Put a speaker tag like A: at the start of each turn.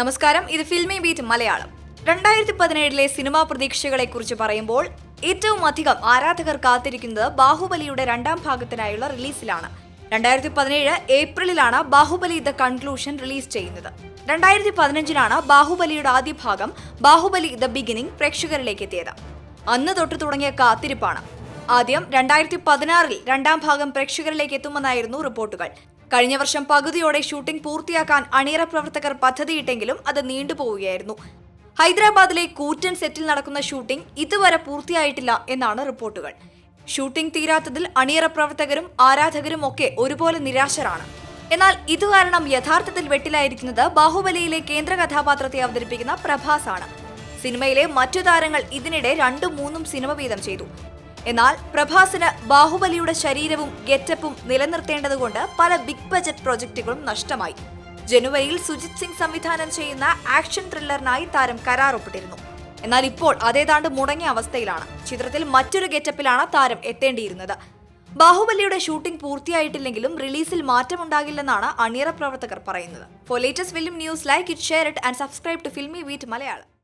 A: നമസ്കാരം ഇത് filmy beat Malayalam. രണ്ടായിരത്തി പതിനേഴിലെ സിനിമാ പ്രതീക്ഷകളെ കുറിച്ച് പറയുമ്പോൾ ഏറ്റവും അധികം ആരാധകർ കാത്തിരിക്കുന്നത് ബാഹുബലിയുടെ രണ്ടാം ഭാഗത്തിനായുള്ള റിലീസിലാണ്. രണ്ടായിരത്തി പതിനേഴ് ഏപ്രിലിലാണ് ബാഹുബലി ദ കൺക്ലൂഷൻ റിലീസ് ചെയ്യുന്നത്. രണ്ടായിരത്തി പതിനഞ്ചിലാണ് ബാഹുബലിയുടെ ആദ്യ ഭാഗം ബാഹുബലി ദ ബിഗിനിങ് പ്രേക്ഷകരിലേക്ക് എത്തിയത്. അന്ന് തൊട്ട് തുടങ്ങിയ കാത്തിരിപ്പാണ്. ആദ്യം രണ്ടായിരത്തി പതിനാറിൽ രണ്ടാം ഭാഗം പ്രേക്ഷകരിലേക്ക് എത്തുമെന്നായിരുന്നു റിപ്പോർട്ടുകൾ. കഴിഞ്ഞ വർഷം പകുതിയോടെ ഷൂട്ടിംഗ് പൂർത്തിയാക്കാൻ അണിയറ പ്രവർത്തകർ പദ്ധതിയിട്ടെങ്കിലും അത് നീണ്ടുപോവുകയായിരുന്നു. ഹൈദരാബാദിലെ കൂറ്റൻ സെറ്റിൽ നടക്കുന്ന ഷൂട്ടിംഗ് ഇതുവരെ പൂർത്തിയായിട്ടില്ല എന്നാണ് റിപ്പോർട്ടുകൾ. ഷൂട്ടിംഗ് തീരാത്തതിൽ അണിയറ പ്രവർത്തകരും ആരാധകരും ഒക്കെ ഒരുപോലെ നിരാശരാണ്. എന്നാൽ ഇത് കാരണം യഥാർത്ഥത്തിൽ വെട്ടിലായിരിക്കുന്നത് ബാഹുബലിയിലെ കേന്ദ്ര കഥാപാത്രത്തെ അവതരിപ്പിക്കുന്ന പ്രഭാസാണ്. സിനിമയിലെ മറ്റു താരങ്ങൾ ഇതിനിടെ രണ്ടും മൂന്നും സിനിമ വീതം ചെയ്തു. എന്നാൽ പ്രഭാസിന് ബാഹുബലിയുടെ ശരീരവും ഗെറ്റപ്പും നിലനിർത്തേണ്ടതുകൊണ്ട് പല ബിഗ് ബജറ്റ് പ്രൊജക്ടുകളും നഷ്ടമായി. ജനുവരിയിൽ സുജിത് സിംഗ് സംവിധാനം ചെയ്യുന്ന ആക്ഷൻ ത്രില്ലറിനായി താരം കരാറൊപ്പിട്ടിരുന്നു. എന്നാൽ ഇപ്പോൾ അതേതാണ്ട് മുടങ്ങിയ അവസ്ഥയിലാണ്. ചിത്രത്തിൽ മറ്റൊരു ഗെറ്റപ്പിലാണ് താരം എത്തേണ്ടിയിരുന്നത്. ബാഹുബലിയുടെ ഷൂട്ടിംഗ് പൂർത്തിയായിട്ടില്ലെങ്കിലും റിലീസിൽ മാറ്റമുണ്ടാകില്ലെന്നാണ് അണിയറ പ്രവർത്തകർ പറയുന്നത്. For latest film news like it share it and subscribe to Filmibeat Malayalam